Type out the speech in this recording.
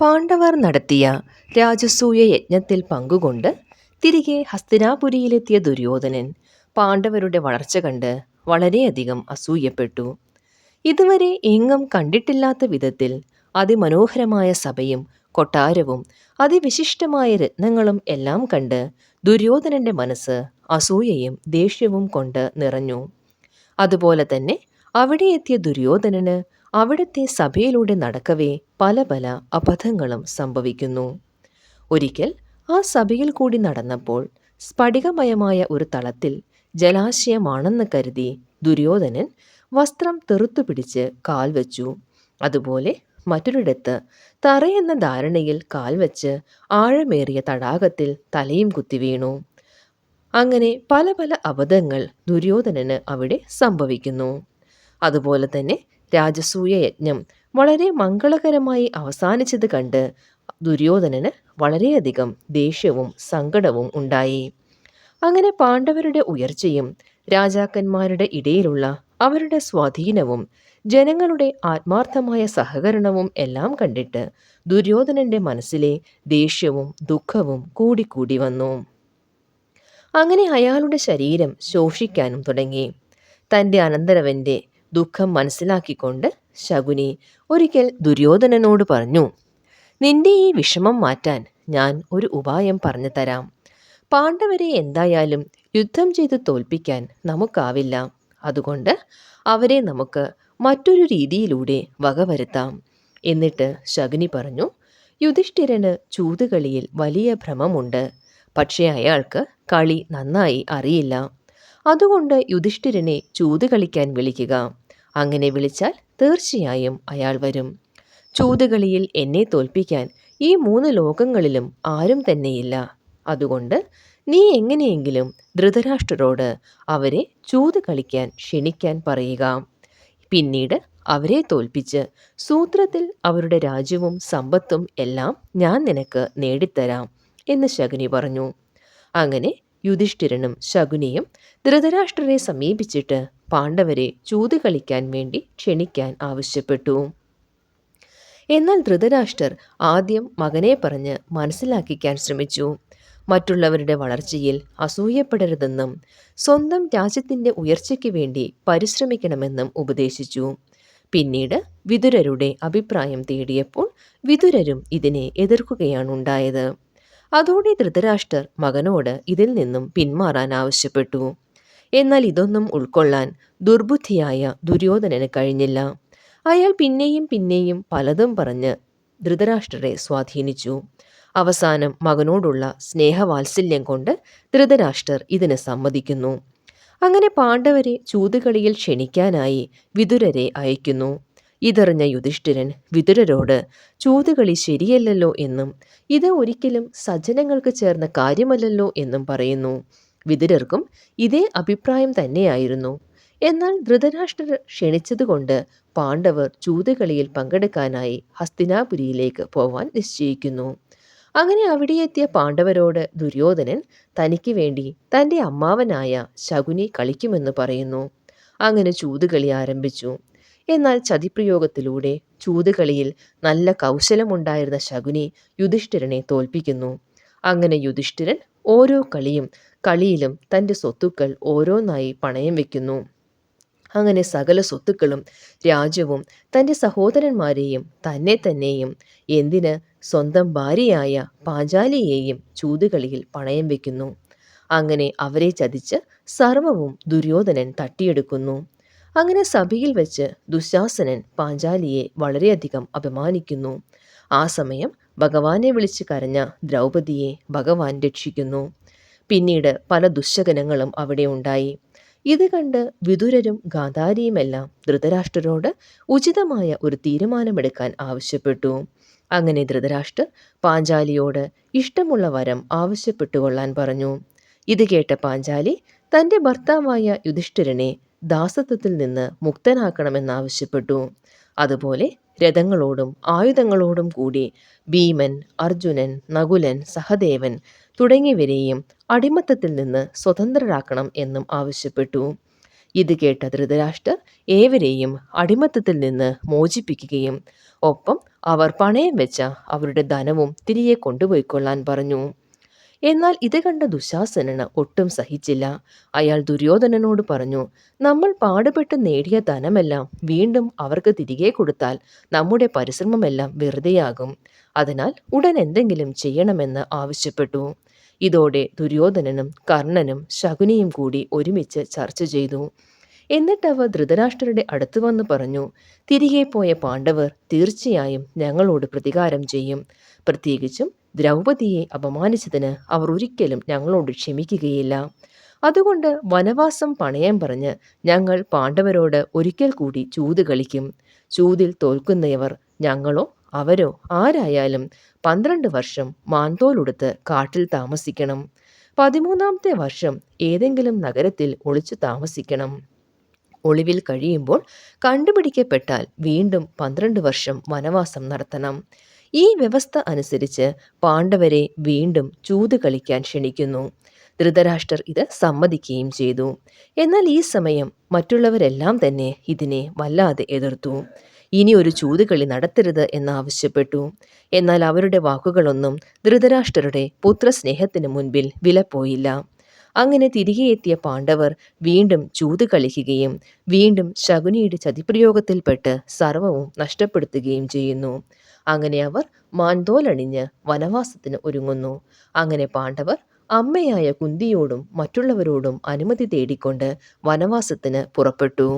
പാണ്ഡവർ നടത്തിയ രാജസൂയ യജ്ഞത്തിൽ പങ്കുകൊണ്ട് തിരികെ ഹസ്തിനാപുരിയിലെത്തിയ ദുര്യോധനൻ പാണ്ഡവരുടെ വളർച്ച കണ്ട് വളരെയധികം അസൂയപ്പെട്ടു. ഇതുവരെ എങ്ങും കണ്ടിട്ടില്ലാത്ത വിധത്തിൽ അതിമനോഹരമായ സഭയും കൊട്ടാരവും അതിവിശിഷ്ടമായ രത്നങ്ങളും എല്ലാം കണ്ട് ദുര്യോധനന്റെ മനസ്സ് അസൂയയും ദേഷ്യവും കൊണ്ട് നിറഞ്ഞു. അതുപോലെ തന്നെ അവിടെ എത്തിയ ദുര്യോധനന് അവിടുത്തെ സഭയിലൂടെ നടക്കവേ പല പല അബദ്ധങ്ങളും സംഭവിക്കുന്നു. ഒരിക്കൽ ആ സഭയിൽ കൂടി നടന്നപ്പോൾ സ്ഫടികമയമായ ഒരു തളത്തിൽ ജലാശയമാണെന്ന് കരുതി ദുര്യോധനൻ വസ്ത്രം തെറുത്തു പിടിച്ച് കാൽ വച്ചു. അതുപോലെ മറ്റൊരിടത്ത് തറയെന്ന ധാരണയിൽ കാൽ വച്ച് ആഴമേറിയ തടാകത്തിൽ തലയും കുത്തി വീണു. അങ്ങനെ പല പല അബദ്ധങ്ങൾ ദുര്യോധനന് അവിടെ സംഭവിക്കുന്നു. അതുപോലെ തന്നെ രാജസൂയ യജ്ഞം വളരെ മംഗളകരമായി അവസാനിച്ചത് കണ്ട് ദുര്യോധനന് വളരെയധികം ദേഷ്യവും സങ്കടവും ഉണ്ടായി. അങ്ങനെ പാണ്ഡവരുടെ ഉയർച്ചയും രാജാക്കന്മാരുടെ ഇടയിലുള്ള അവരുടെ സ്വാധീനവും ജനങ്ങളുടെ ആത്മാർത്ഥമായ സഹകരണവും എല്ലാം കണ്ടിട്ട് ദുര്യോധനന്റെ മനസ്സിലെ ദേഷ്യവും ദുഃഖവും കൂടിക്കൂടി വന്നു. അങ്ങനെ അയാളുടെ ശരീരം ശോഷിക്കാനും തുടങ്ങി. തന്റെ അനന്തരവന്റെ ദുഃഖം മനസ്സിലാക്കിക്കൊണ്ട് ശകുനി ഒരിക്കൽ ദുര്യോധനനോട് പറഞ്ഞു നിന്റെ ഈ വിഷമം മാറ്റാൻ ഞാൻ ഒരു ഉപായം പറഞ്ഞു തരാം. പാണ്ഡവരെ എന്തായാലും യുദ്ധം ചെയ്ത് തോൽപ്പിക്കാൻ നമുക്കാവില്ല. അതുകൊണ്ട് അവരെ നമുക്ക് മറ്റൊരു രീതിയിലൂടെ വകവരുത്താം എന്നിട്ട് ശകുനി പറഞ്ഞു യുധിഷ്ഠിരന് ചൂതുകളിയിൽ വലിയ ഭ്രമമുണ്ട്. പക്ഷേ അയാൾക്ക് കളി നന്നായി അറിയില്ല. അതുകൊണ്ട് യുധിഷ്ഠിരനെ ചൂതുകളിക്കാൻ വിളിക്കുക. അങ്ങനെ വിളിച്ചാൽ തീർച്ചയായും അയാൾ വരും. ചൂതുകളിയിൽ എന്നെ തോൽപ്പിക്കാൻ ഈ മൂന്ന് ലോകങ്ങളിലും ആരും തന്നെയില്ല. അതുകൊണ്ട് നീ എങ്ങനെയെങ്കിലും ധൃതരാഷ്ട്രരോട് അവരെ ചൂത് കളിക്കാൻ ക്ഷണിക്കാൻ പറയുക. പിന്നീട് അവരെ തോൽപ്പിച്ച് സൂത്രത്തിൽ അവരുടെ രാജ്യവും സമ്പത്തും എല്ലാം ഞാൻ നിനക്ക് നേടിത്തരാം എന്ന് ശകുനി പറഞ്ഞു. അങ്ങനെ യുധിഷ്ഠിരനും ശകുനിയും ധൃതരാഷ്ട്രരെ സമീപിച്ചിട്ട് പാണ്ഡവരെ ചൂത് കളിക്കാൻ വേണ്ടി ക്ഷണിക്കാൻ ആവശ്യപ്പെട്ടു. എന്നാൽ ധൃതരാഷ്ട്രർ ആദ്യം മകനെ പറഞ്ഞ് മനസ്സിലാക്കിക്കാൻ ശ്രമിച്ചു. മറ്റുള്ളവരുടെ വളർച്ചയിൽ അസൂയപ്പെടരുതെന്നും സ്വന്തം രാജ്യത്തിന്റെ ഉയർച്ചയ്ക്ക് വേണ്ടി പരിശ്രമിക്കണമെന്നും ഉപദേശിച്ചു. പിന്നീട് വിതുരരുടെ അഭിപ്രായം തേടിയപ്പോൾ വിതുരരും ഇതിനെ എതിർക്കുകയാണുണ്ടായത് അതോടെ ധൃതരാഷ്ട്രർ മകനോട് ഇതിൽ നിന്നും പിന്മാറാൻ ആവശ്യപ്പെട്ടു. എന്നാൽ ഇതൊന്നും ഉൾക്കൊള്ളാൻ ദുർബുദ്ധിയായ ദുര്യോധനന് കഴിഞ്ഞില്ല. അയാൾ പിന്നെയും പിന്നെയും പലതും പറഞ്ഞ് ധൃതരാഷ്ട്രരെ സ്വാധീനിച്ചു. അവസാനം മകനോടുള്ള സ്നേഹവാത്സല്യം കൊണ്ട് ധൃതരാഷ്ട്രർ ഇതിന് സമ്മതിക്കുന്നു. അങ്ങനെ പാണ്ഡവരെ ചൂതുകളിയിൽ ക്ഷണിക്കാനായി വിതുരരെ അയക്കുന്നു. ഇതറിഞ്ഞ യുധിഷ്ഠിരൻ വിതുരരോട് ചൂതുകളി ശരിയല്ലല്ലോ എന്നും ഇത് ഒരിക്കലും സജ്ജനങ്ങൾക്ക് ചേർന്ന കാര്യമല്ലല്ലോ എന്നും പറയുന്നു. വിതുരർക്കും ഇതേ അഭിപ്രായം തന്നെയായിരുന്നു. എന്നാൽ ധൃതരാഷ്ട്രർ ക്ഷണിച്ചതുകൊണ്ട് പാണ്ഡവർ ചൂതുകളിയിൽ പങ്കെടുക്കാനായി ഹസ്തിനാപുരിയിലേക്ക് പോവാൻ നിശ്ചയിക്കുന്നു. അങ്ങനെ അവിടെ എത്തിയ പാണ്ഡവരോട് ദുര്യോധനൻ തനിക്ക് വേണ്ടി തന്റെ അമ്മാവനായ ശകുനി കളിക്കുമെന്ന് പറയുന്നു. അങ്ങനെ ചൂതുകളി ആരംഭിച്ചു. എന്നാൽ ചതിപ്രയോഗത്തിലൂടെ ചൂതുകളിയിൽ നല്ല കൗശലമുണ്ടായിരുന്ന ശകുനി യുധിഷ്ഠിരനെ തോൽപ്പിക്കുന്നു. അങ്ങനെ യുധിഷ്ഠിരൻ ഓരോ കളിയും കളിയിലും തന്റെ സ്വത്തുക്കൾ ഓരോന്നായി പണയം വയ്ക്കുന്നു അങ്ങനെ സകല സ്വത്തുക്കളും രാജ്യവും തന്റെ സഹോദരന്മാരെയും തന്നെ തന്നെയും എന്തിന് സ്വന്തം ഭാര്യയായ പാഞ്ചാലിയെയും ചൂതുകളിയിൽ പണയം വയ്ക്കുന്നു അങ്ങനെ അവരെ ചതിച്ച് സർവവും ദുര്യോധനൻ തട്ടിയെടുക്കുന്നു. അങ്ങനെ സഭയിൽ വെച്ച് ദുശാസനൻ പാഞ്ചാലിയെ വളരെയധികം അപമാനിക്കുന്നു. ആ സമയം ഭഗവാനെ വിളിച്ച് കരഞ്ഞ ദ്രൗപദിയെ ഭഗവാൻ രക്ഷിക്കുന്നു. പിന്നീട് പല ദുശകനങ്ങളും അവിടെ ഉണ്ടായി. ഇത് കണ്ട് വിതുരരും ഗാന്ധാരിയുമെല്ലാം ധൃതരാഷ്ട്രരോട് ഉചിതമായ ഒരു തീരുമാനമെടുക്കാൻ ആവശ്യപ്പെട്ടു. അങ്ങനെ ധൃതരാഷ്ട്രർ പാഞ്ചാലിയോട് ഇഷ്ടമുള്ള വരം ആവശ്യപ്പെട്ടുകൊള്ളാൻ പറഞ്ഞു. ഇത് കേട്ട പാഞ്ചാലി തന്റെ ഭർത്താവായ യുധിഷ്ഠിരനെ ദാസത്വത്തിൽ നിന്ന് മുക്തനാക്കണമെന്നാവശ്യപ്പെട്ടു. അതുപോലെ രഥങ്ങളോടും ആയുധങ്ങളോടും കൂടി ഭീമൻ അർജുനൻ നകുലൻ സഹദേവൻ തുടങ്ങിയവരെയും അടിമത്തത്തിൽ നിന്ന് സ്വതന്ത്രരാക്കണം എന്നും ആവശ്യപ്പെട്ടു. ഇത് കേട്ട ധൃതരാഷ്ട്രർ ഏവരെയും അടിമത്തത്തിൽ നിന്ന് മോചിപ്പിക്കുകയും ഒപ്പം അവർ പണയം വെച്ച അവരുടെ ധനവും തിരികെ കൊണ്ടുപോയിക്കൊള്ളാൻ പറഞ്ഞു. എന്നാൽ ഇത് കണ്ട ദുശാസനന് ഒട്ടും സഹിച്ചില്ല. അയാൾ ദുര്യോധനനോട് പറഞ്ഞു നമ്മൾ പാടുപെട്ട് നേടിയ ധനമെല്ലാം വീണ്ടും അവർക്ക് തിരികെ കൊടുത്താൽ നമ്മുടെ പരിശ്രമമെല്ലാം വെറുതെയാകും. അതിനാൽ ഉടൻ എന്തെങ്കിലും ചെയ്യണമെന്ന് ആവശ്യപ്പെട്ടു. ഇതോടെ ദുര്യോധനനും കർണനും ശകുനിയും കൂടി ഒരുമിച്ച് ചർച്ച ചെയ്തു. എന്നിട്ട് അവർ ധൃതരാഷ്ട്രരുടെ അടുത്ത് വന്ന് പറഞ്ഞു തിരികെ പോയ പാണ്ഡവർ തീർച്ചയായും ഞങ്ങളോട് പ്രതികാരം ചെയ്യും. പ്രത്യേകിച്ചും ദ്രൗപദിയെ അപമാനിച്ചതിന് അവർ ഒരിക്കലും ഞങ്ങളോട് ക്ഷമിക്കുകയില്ല. അതുകൊണ്ട് വനവാസം പണയം പറഞ്ഞ് ഞങ്ങൾ പാണ്ഡവരോട് ഒരിക്കൽ കൂടി ചൂത് കളിക്കും. ചൂതിൽ തോൽക്കുന്നവർ ഞങ്ങളോ അവരോ ആരായാലും പന്ത്രണ്ട് വർഷം മാൻതോലുടുത്ത് കാട്ടിൽ താമസിക്കണം. പതിമൂന്നാമത്തെ വർഷം ഏതെങ്കിലും നഗരത്തിൽ ഒളിച്ചു താമസിക്കണം. ഒളിവിൽ കഴിയുമ്പോൾ കണ്ടുപിടിക്കപ്പെട്ടാൽ വീണ്ടും പന്ത്രണ്ട് വർഷം വനവാസം നടത്തണം. ഈ വ്യവസ്ഥ അനുസരിച്ച് പാണ്ഡവരെ വീണ്ടും ചൂത് കളിക്കാൻ ക്ഷണിക്കുന്നു. ധൃതരാഷ്ട്രർ ഇത് സമ്മതിക്കുകയും ചെയ്തു. എന്നാൽ ഈ സമയം മറ്റുള്ളവരെല്ലാം തന്നെ ഇതിനെ വല്ലാതെ എതിർത്തു. ഇനി ഒരു ചൂതുകളി നടത്തരുത് എന്നാവശ്യപ്പെട്ടു എന്നാൽ അവരുടെ വാക്കുകളൊന്നും ധൃതരാഷ്ട്രരുടെ പുത്രസ്നേഹത്തിന് മുൻപിൽ വിലപ്പോയില്ല. അങ്ങനെ തിരികെ എത്തിയ പാണ്ഡവർ വീണ്ടും ചൂത് കളിക്കുകയും വീണ്ടും ശകുനിയുടെ ചതിപ്രയോഗത്തിൽപ്പെട്ട് സർവവും നഷ്ടപ്പെടുത്തുകയും ചെയ്യുന്നു. അങ്ങനെ അവർ മാൻതോലണിഞ്ഞ് വനവാസത്തിന് ഒരുങ്ങുന്നു. അങ്ങനെ പാണ്ഡവർ അമ്മയായ കുന്തിയോടും മറ്റുള്ളവരോടും അനുമതി തേടിക്കൊണ്ട് വനവാസത്തിന് പുറപ്പെട്ടു.